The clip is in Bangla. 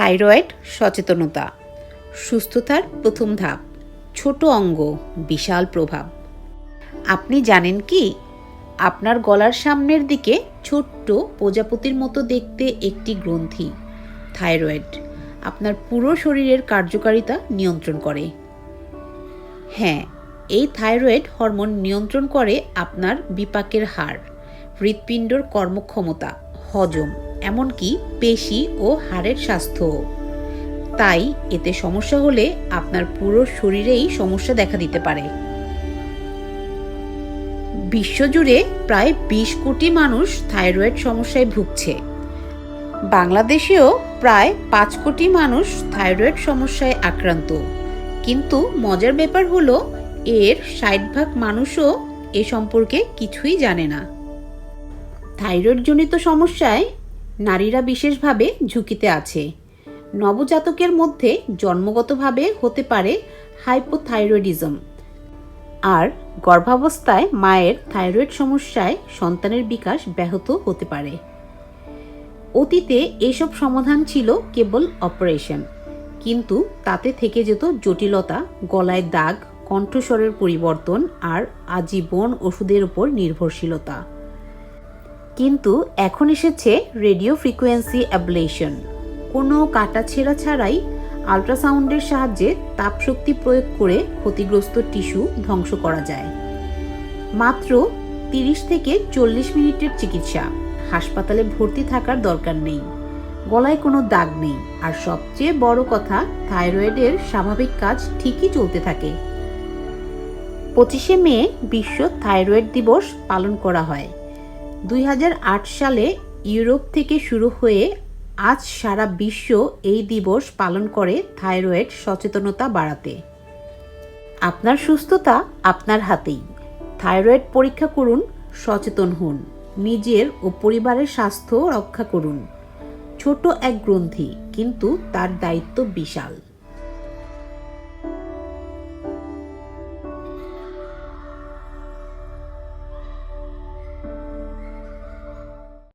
থাইরয়েড সচেতনতা। সুস্থতার প্রথম ধাপ, ছোট অঙ্গ, বিশাল প্রভাব। আপনি জানেন কি? আপনার গলার সামনের দিকে ছোট্ট প্রজাপতির মতো দেখতে একটি গ্রন্থি, থাইরয়েড। আপনার পুরো শরীরের কার্যকারিতা নিয়ন্ত্রণ করে। হ্যাঁ এই থাইরয়েড হরমোন নিয়ন্ত্রণ করে আপনার বিপাকের হার, হৃৎপিণ্ডর কর্মক্ষমতা, হজম। এমনকি পেশি ও হাড়ের স্বাস্থ্য। তাই এতে সমস্যা হলে আপনার পুরো শরীরেই সমস্যা দেখা দিতে পারে। বিশ্বজুড়ে প্রায় বিশ কোটি মানুষ থাইরয়েড সমস্যায় ভুগছে। বাংলাদেশেও প্রায় পাঁচ কোটি মানুষ থাইরয়েড সমস্যায় আক্রান্ত। কিন্তু মজার ব্যাপার হলো, এর ষাট ভাগ মানুষও এ সম্পর্কে কিছুই জানে না। থাইরয়েডজনিত সমস্যায় নারীরা বিশেষভাবে ঝুঁকিতে আছে। নবজাতকের মধ্যে জন্মগতভাবে হতে পারে হাইপোথাইরয়েডিজম। আর গর্ভাবস্থায় মায়ের থাইরয়েড সমস্যায় সন্তানের বিকাশ ব্যাহত হতে পারে। অতীতে এসব সমাধান ছিল কেবল অপারেশন। কিন্তু তাতে থেকে যেত জটিলতা, গলায় দাগ, কণ্ঠস্বরের পরিবর্তন আর আজীবন ওষুধের উপর নির্ভরশীলতা। কিন্তু এখন এসেছে রেডিও ফ্রিকোয়েন্সি অ্যাবলেশন। কোনো কাটাছেঁড়া ছাড়াই আল্ট্রাসাউন্ডের সাহায্যে তাপশক্তি প্রয়োগ করে ক্ষতিগ্রস্ত টিস্যু ধ্বংস করা যায়। মাত্র তিরিশ থেকে চল্লিশ মিনিটের চিকিৎসা। হাসপাতালে ভর্তি থাকার দরকার নেই। গলায় কোনো দাগ নেই। আর সবচেয়ে বড় কথা, থাইরয়েডের স্বাভাবিক কাজ ঠিকই চলতে থাকে। পঁচিশে মে বিশ্ব থাইরয়েড দিবস পালন করা হয়। দুই হাজার আট সালে ইউরোপ থেকে শুরু হয়ে আজ সারা বিশ্ব এই দিবস পালন করে থাইরয়েড সচেতনতা বাড়াতে। আপনার সুস্থতা আপনার হাতেই। থাইরয়েড পরীক্ষা করুন, সচেতন হন। নিজের ও পরিবারের স্বাস্থ্য রক্ষা করুন। ছোট এক গ্রন্থি, কিন্তু তার দায়িত্ব বিশাল।